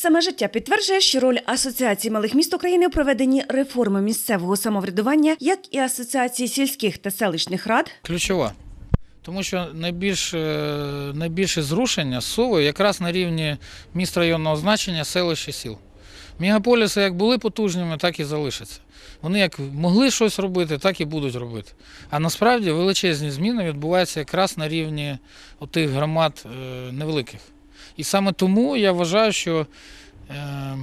Саме життя підтверджує, що роль Асоціації малих міст України у проведенні реформи місцевого самоврядування, як і Асоціації сільських та селищних рад, ключова. Тому що найбільш, е, найбільше зрушення зсуви якраз на рівні міст районного значення, селищ і сіл. Мегаполіси як були потужними, так і залишаться. Вони як могли щось робити, так і будуть робити. А насправді величезні зміни відбуваються якраз на рівні тих громад е, невеликих. І саме тому я вважаю, що е,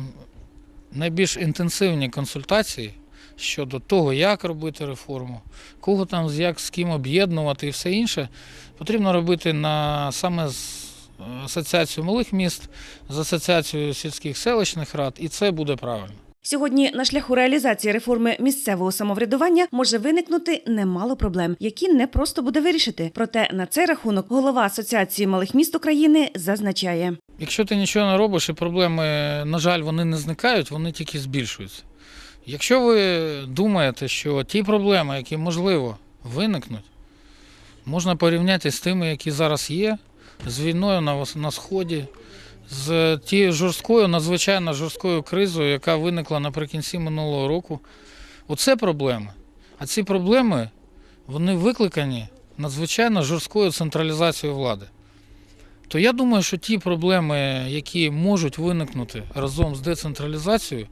найбільш інтенсивні консультації щодо того, як робити реформу, кого там як з ким об'єднувати і все інше, потрібно робити на саме з е, асоціацією малих міст, з асоціацією сільських селищних рад, і це буде правильно. Сьогодні на шляху реалізації реформи місцевого самоврядування може виникнути немало проблем, які не просто буде вирішити. Проте на цей рахунок голова Асоціації малих міст України зазначає. Якщо ти нічого не робиш і проблеми, на жаль, вони не зникають, вони тільки збільшуються. Якщо ви думаєте, що ті проблеми, які можливо виникнуть, можна порівняти з тими, які зараз є, з війною на, Сході, з тією жорсткою, надзвичайно жорсткою кризою, яка виникла наприкінці минулого року. Оце проблеми. А ці проблеми вони викликані надзвичайно жорсткою централізацією влади. То я думаю, що ті проблеми, які можуть виникнути разом з децентралізацією,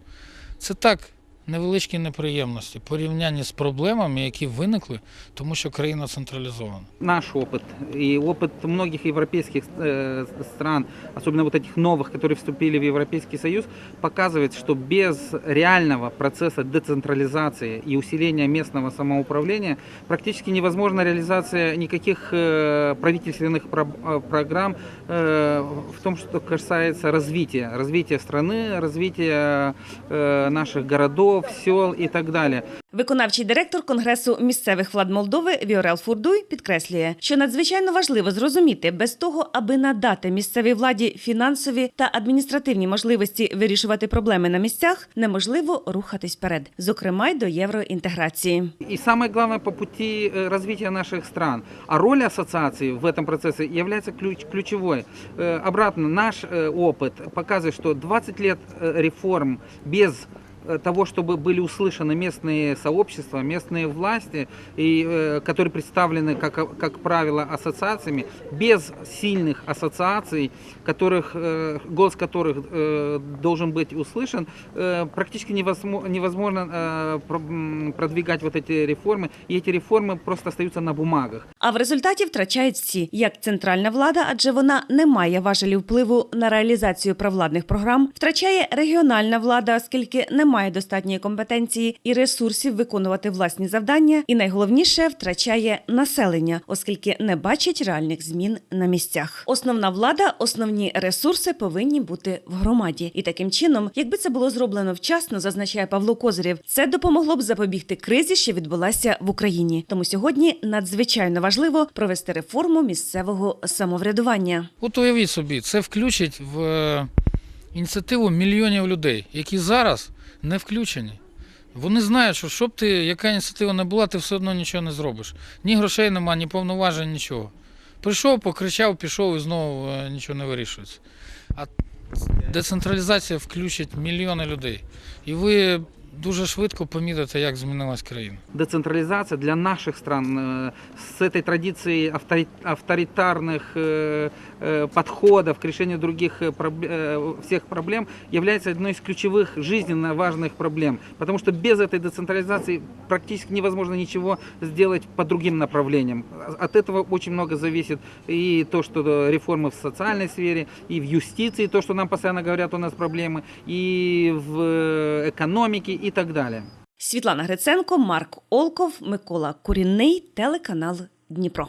це так невеличкі неприємності в порівнянні з проблемами, які виникли, тому що країна централізована. наш опыт и опыт многих европейских э, стран, особенно вот этих новых, которые вступили в Европейский Союз, показывает, что без реального процесса децентрализации и усиления местного самоуправления практически невозможна реализация никаких э, правительственных про- э, программ э, в том, что касается развития, развития страны, развития э, наших городов, сел и так далее. Виконавчий директор Конгресу місцевих влад Молдови Віорел Фурдуй підкреслює, що надзвичайно важливо зрозуміти, без того, аби надати місцевій владі фінансові та адміністративні можливості вирішувати проблеми на місцях, неможливо рухатись вперед, зокрема й до євроінтеграції. И самое главное по пути э, развития наших стран. А роль ассоциации в этом процессе является ключ- ключевой. Э, Обратно, наш э, опыт показывает, что 20 лет э, реформ без э, того, чтобы были услышаны местные сообщества, местные власти, и, э, которые представлены, как, как правило, ассоциациями, без сильных ассоциаций, которых, э, голос которых э, должен быть услышан, э, практически невозможно, невозможно э, про- м, продвигать вот эти реформы, и эти реформы просто остаются на бумагах. А в результаті втрачають всі, як центральна влада, адже вона не має важелів впливу на реалізацію провладних програм, втрачає регіональна влада, оскільки не має достатньої компетенції і ресурсів виконувати власні завдання. І найголовніше втрачає населення, оскільки не бачить реальних змін на місцях. Основна влада, основні ресурси повинні бути в громаді. І таким чином, якби це було зроблено вчасно, зазначає Павло Козирєв, це допомогло б запобігти кризі, що відбулася в Україні. Тому сьогодні надзвичайно важливо провести реформу місцевого самоврядування. От уявіть собі, це включить в ініціативу мільйонів людей, які зараз не включені. Вони знають, що щоб ти, яка ініціатива не була, ти все одно нічого не зробиш. Ні грошей нема, ні повноважень, нічого. Прийшов, покричав, пішов і знову е, нічого не вирішується. А децентралізація включить мільйони людей. І ви дуже швидко помітите, як змінилась країна. Децентрализация для наших стран э, с этой традицией автори- авторитарных э, э, подходов к решению других э, проб- э, всех проблем является одной из ключевых жизненно важных проблем. Потому что без этой децентрализации практически невозможно ничего сделать по другим направлениям. От этого очень много зависит и то, что э, реформы в социальной сфере, и в юстиции, то, что нам постоянно говорят, у нас проблемы, и в э, экономике И так далі. Світлана Гриценко, Марк Олков, Микола Курінний, телеканал Дніпро.